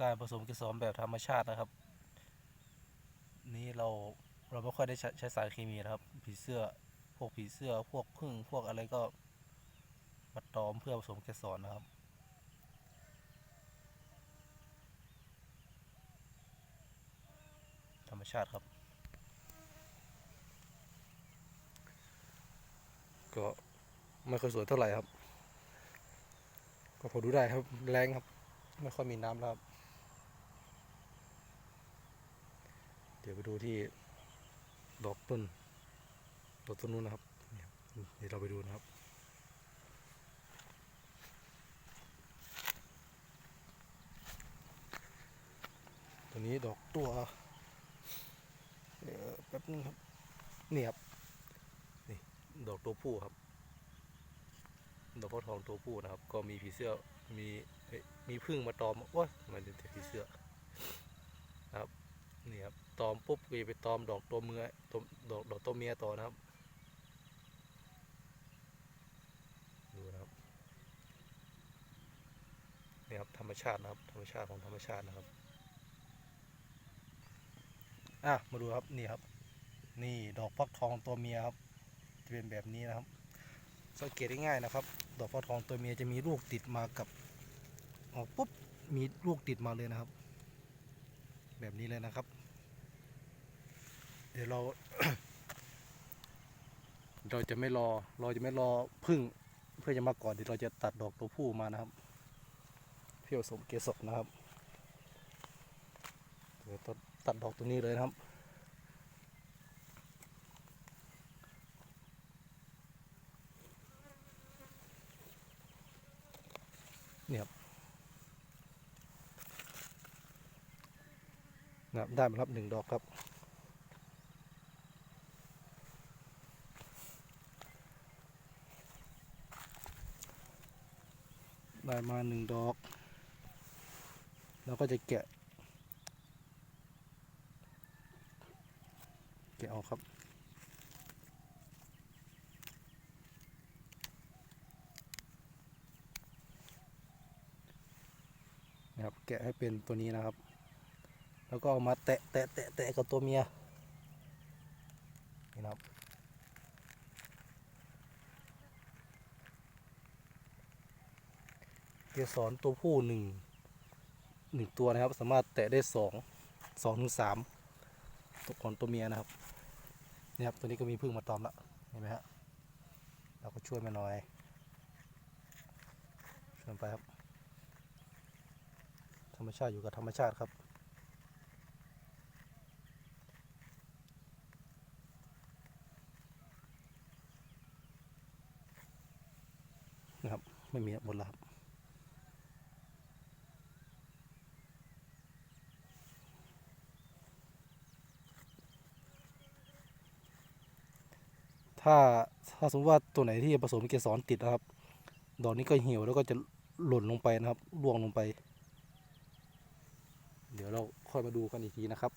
การผสมเกสรแบบธรรมชาตินะครับ นี้เราเราไม่ค่อยได้ใช้ใชสารเคมีนะครับ ผีเสื้อพวกผีเสื้อพวกพึ่งพวกอะไรก็มาตอมเพื่อผสมเกสรนะครับธรรมชาติครับ ก็ไม่ค่อยสวยเท่าไหร่ครับ ก็พอดูได้ครับแรงครับ ไม่ค่อยมีน้ำแล้วครับ เดี๋ยวไปดูที่ดอกต้นดอกต้นนู้นนะครับเดี๋ยวเราไปดูนะครับตัวนี้ดอกตัวเดี๋ยวแป๊บนึงครับนี่ครับนี่ดอกตัวผู้ครับ ดอกฟักทองตัวผู้นะครับ ก็มีผีเสื้อมีมีพึ่งมาตอมโอ้ยมันเป็นผีเสื้อนะครับ นี่ครับตอมปุ๊บก็จะไปตอมดอกตัวเมียตัวดอกดอกตัวเมียต่อนะครับ ดูนะครับนี่ครับธรรมชาตินะครับ ธรรมชาติของธรรมชาตินะครับอะมาดูครับนี่ครับ นี่ดอกฟักทองตัวเมียครับจะเป็นแบบนี้นะครับ สังเกตได้ง่ายนะครับ ดอกฟักทองตัวเมียจะมีลูกติดมากับออกปุ๊บมีลูกติดมาเลยนะครับ แบบนี้เลยนะครับ ดี๋ยวเรา เราจะไม่รอ เราจะไม่รอพึ่ง เพื่อจะมาก่อนเดี๋ยวเราจะตัดดอกตัวผู้มานะครับเพื่อผสมเกสรนะครับเดี๋ยวตัดดอกตัวนี้เลยนะครับเนี่ยครับนะครับได้มาครับหนึ่งดอกครับ ได้มาหนึ่งดอกแล้วก็จะแกะ แกะออกครับ นะครับ แกะให้เป็นตัวนี้นะครับ แล้วก็เอามาแตะแตะแตะแตะกับตัวเมียนี่นะครับ เกสรตัวผู้หนึ่งหนึ่งตัวนะครับ สามารถแตะได้สองสองถึงสามตัวก่อนตัวเมียนะครับนี่ครับตัวนี้ก็มีพึ่งมาตอมละเห็นไหมฮะเราก็ช่วยมันหน่อยช่วยมันไปครับ ธรรมชาติอยู่กับธรรมชาติครับนะครับ ไม่มีหมดแล้วครับ ถ้าถ้าสมมติว่าตัวไหนที่ผสมเกสรติดนะครับ ดอกนี้ก็เหี่ยวแล้วก็จะหล่นลงไปนะครับร่วงลงไป เดี๋ยวเราค่อยมาดูกันอีกทีนะครับ